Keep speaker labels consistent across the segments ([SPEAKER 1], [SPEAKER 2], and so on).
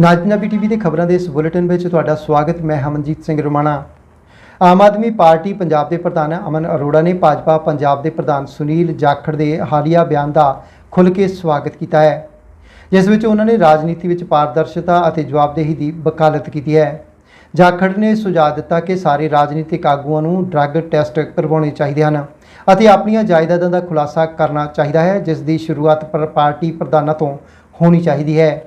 [SPEAKER 1] ਨਾਜ Punjabi TV ਦੇ ਖਬਰਾਂ ਦੇ ਇਸ ਬੁਲੇਟਿਨ ਵਿੱਚ ਤੁਹਾਡਾ ਸਵਾਗਤ, ਮੈਂ ਹਮਨਜੀਤ ਸਿੰਘ ਰੁਮਾਣਾ। ਆਮ ਆਦਮੀ ਪਾਰਟੀ ਪੰਜਾਬ ਦੇ ਪ੍ਰਧਾਨ ਅਮਨ ਅਰੋੜਾ ਨੇ ਭਾਜਪਾ ਪੰਜਾਬ ਦੇ ਪ੍ਰਧਾਨ ਸੁਨੀਲ ਜਾਖੜ ਦੇ ਹਾਲੀਆ ਬਿਆਨ ਦਾ ਖੁੱਲ੍ਹ ਕੇ ਸਵਾਗਤ ਕੀਤਾ ਹੈ, ਜਿਸ ਵਿੱਚ ਉਹਨਾਂ ਨੇ ਰਾਜਨੀਤੀ ਵਿੱਚ ਪਾਰਦਰਸ਼ਤਾ ਅਤੇ ਜਵਾਬਦੇਹੀ ਦੀ ਵਕਾਲਤ ਕੀਤੀ ਹੈ। ਜਾਖੜ ਨੇ ਸੁਝਾਅ ਦਿੱਤਾ ਕਿ ਸਾਰੇ ਰਾਜਨੀਤਿਕ ਆਗੂਆਂ ਨੂੰ ਡਰੱਗ ਟੈਸਟ ਕਰਵਾਉਣੇ ਚਾਹੀਦੇ ਹਨ ਅਤੇ ਆਪਣੀਆਂ ਜਾਇਦਾਦਾਂ ਦਾ ਖੁਲਾਸਾ ਕਰਨਾ ਚਾਹੀਦਾ ਹੈ, ਜਿਸ ਦੀ ਸ਼ੁਰੂਆਤ ਪਰ ਪਾਰਟੀ ਪ੍ਰਧਾਨਾਂ ਤੋਂ ਹੋਣੀ ਚਾਹੀਦੀ ਹੈ।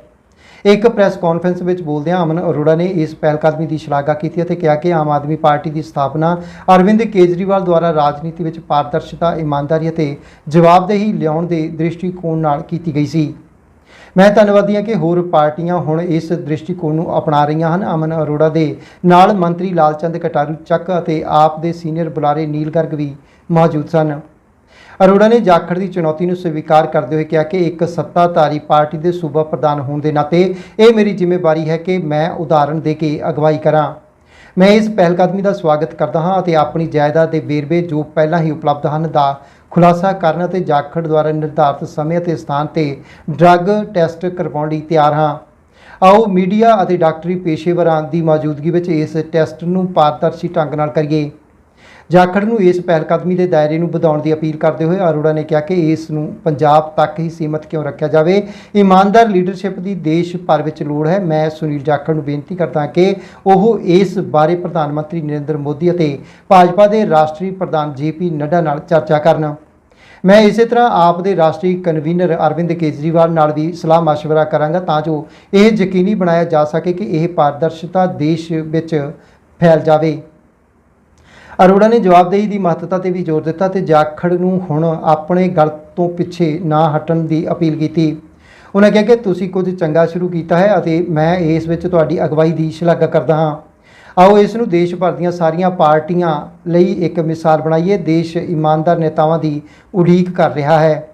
[SPEAKER 1] ਇੱਕ ਪ੍ਰੈਸ ਕਾਨਫਰੰਸ ਵਿੱਚ ਬੋਲਦਿਆਂ ਅਮਨ ਅਰੋੜਾ ਨੇ ਇਸ ਪਹਿਲਕਦਮੀ ਦੀ ਸ਼ਲਾਘਾ ਕੀਤੀ ਅਤੇ ਕਿਹਾ ਕਿ ਆਮ ਆਦਮੀ ਪਾਰਟੀ ਦੀ ਸਥਾਪਨਾ ਅਰਵਿੰਦ ਕੇਜਰੀਵਾਲ ਦੁਆਰਾ ਰਾਜਨੀਤੀ ਵਿੱਚ ਪਾਰਦਰਸ਼ਤਾ, ਇਮਾਨਦਾਰੀ ਅਤੇ ਜਵਾਬਦੇਹੀ ਲਿਆਉਣ ਦੇ ਦ੍ਰਿਸ਼ਟੀਕੋਣ ਨਾਲ ਕੀਤੀ ਗਈ ਸੀ। ਮੈਂ ਧੰਨਵਾਦੀ ਹਾਂ ਕਿ ਹੋਰ ਪਾਰਟੀਆਂ ਹੁਣ ਇਸ ਦ੍ਰਿਸ਼ਟੀਕੋਣ ਨੂੰ ਅਪਣਾ ਰਹੀਆਂ ਹਨ। ਅਮਨ ਅਰੋੜਾ ਦੇ ਨਾਲ ਮੰਤਰੀ ਲਾਲਚੰਦ ਕਟਾਰੂ ਚੱਕ ਅਤੇ ਆਪ ਦੇ ਸੀਨੀਅਰ ਬੁਲਾਰੇ ਨੀਲ ਗਰਗ ਵੀ ਮੌਜੂਦ ਸਨ। ਅਰੋੜਾ ਨੇ ਜਾਖੜ ਦੀ ਚੁਣੌਤੀ ਨੂੰ ਸਵੀਕਾਰ ਕਰਦੇ ਹੋਏ ਕਿਹਾ ਕਿ ਇੱਕ ਸੱਤਾਧਾਰੀ ਪਾਰਟੀ ਦੇ ਸੂਬਾ ਪ੍ਰਧਾਨ ਹੋਣ ਦੇ ਨਾਤੇ ਇਹ ਮੇਰੀ ਜ਼ਿੰਮੇਵਾਰੀ ਹੈ ਕਿ ਮੈਂ ਉਦਾਹਰਣ ਦੇ ਕੇ ਅਗਵਾਈ ਕਰਾਂ। ਮੈਂ ਇਸ ਪਹਿਲਕਦਮੀ ਦਾ ਸਵਾਗਤ ਕਰਦਾ ਹਾਂ ਅਤੇ ਆਪਣੀ ਜਾਇਦਾਦ ਦੇ ਵੇਰਵੇ ਜੋ ਪਹਿਲਾਂ ਹੀ ਉਪਲਬਧ ਹਨ ਦਾ ਖੁਲਾਸਾ ਕਰਨ ਅਤੇ ਜਾਖੜ ਦੁਆਰਾ ਨਿਰਧਾਰਤ ਸਮੇਂ ਅਤੇ ਸਥਾਨ ਤੇ ਡਰੱਗ ਟੈਸਟ ਕਰਵਾਉਣ ਲਈ ਤਿਆਰ ਹਾਂ। ਆਓ ਮੀਡੀਆ ਅਤੇ ਡਾਕਟਰੀ ਪੇਸ਼ੇਵਰਾਂ ਦੀ ਮੌਜੂਦਗੀ ਵਿੱਚ ਇਸ ਟੈਸਟ ਨੂੰ ਪਾਰਦਰਸ਼ੀ ਢੰਗ ਨਾਲ ਕਰੀਏ। ਜਾਖੜ ਨੂੰ ਇਸ ਪਹਿਲਕਦਮੀ ਦੇ ਦਾਇਰੇ ਨੂੰ ਵਧਾਉਣ ਦੀ ਅਪੀਲ ਕਰਦੇ ਹੋਏ ਅਰੋੜਾ ਨੇ ਕਿਹਾ ਕਿ ਇਸ ਨੂੰ ਪੰਜਾਬ ਤੱਕ ਹੀ ਸੀਮਤ ਕਿਉਂ ਰੱਖਿਆ ਜਾਵੇ? ਇਮਾਨਦਾਰ ਲੀਡਰਸ਼ਿਪ ਦੀ ਦੇਸ਼ ਭਰ ਵਿੱਚ ਲੋੜ ਹੈ। ਮੈਂ ਸੁਨੀਲ ਜਾਖੜ ਨੂੰ ਬੇਨਤੀ ਕਰਦਾ ਕਿ ਉਹ ਇਸ ਬਾਰੇ ਪ੍ਰਧਾਨ ਮੰਤਰੀ ਨਰਿੰਦਰ ਮੋਦੀ ਅਤੇ ਭਾਜਪਾ ਦੇ ਰਾਸ਼ਟਰੀ ਪ੍ਰਧਾਨ ਜੇਪੀ ਨੱਡਾ ਨਾਲ ਚਰਚਾ ਕਰਨ। ਮੈਂ ਇਸੇ ਤਰ੍ਹਾਂ ਆਪ ਦੇ ਰਾਸ਼ਟਰੀ ਕਨਵੀਨਰ ਅਰਵਿੰਦ ਕੇਜਰੀਵਾਲ ਨਾਲ ਵੀ ਸਲਾਹ ਮਸ਼ਵਰਾ ਕਰਾਂਗਾ ਤਾਂ ਜੋ ਇਹ ਯਕੀਨੀ ਬਣਾਇਆ ਜਾ ਸਕੇ ਕਿ ਇਹ ਪਾਰਦਰਸ਼ਤਾ ਦੇਸ਼ ਵਿੱਚ ਫੈਲ ਜਾਵੇ। ਅਰੋੜਾ ਨੇ ਜਵਾਬਦੇਹੀ ਦੀ ਮਹੱਤਤਾ ਤੇ ਵੀ ਜ਼ੋਰ ਦਿੱਤਾ ਤੇ ਜਾਖੜ ਨੂੰ ਹੁਣ ਆਪਣੇ ਗਲ ਤੋਂ ਪਿੱਛੇ ਨਾ ਹਟਣ ਦੀ ਅਪੀਲ ਕੀਤੀ। ਉਹਨਾਂ ਕਿਹਾ ਕਿ ਤੁਸੀਂ ਕੁਝ ਚੰਗਾ ਸ਼ੁਰੂ ਕੀਤਾ ਹੈ ਅਤੇ ਮੈਂ ਇਸ ਵਿੱਚ ਤੁਹਾਡੀ ਅਗਵਾਈ ਦੀ ਸ਼ਲਾਘਾ ਕਰਦਾ ਹਾਂ। ਆਓ ਇਸ ਨੂੰ ਦੇਸ਼ ਭਰ ਦੀਆਂ ਸਾਰੀਆਂ ਪਾਰਟੀਆਂ ਲਈ ਇੱਕ ਮਿਸਾਲ ਬਣਾਈਏ। ਦੇਸ਼ ਇਮਾਨਦਾਰ ਨੇਤਾਵਾਂ ਦੀ ਉਡੀਕ ਕਰ ਰਿਹਾ ਹੈ।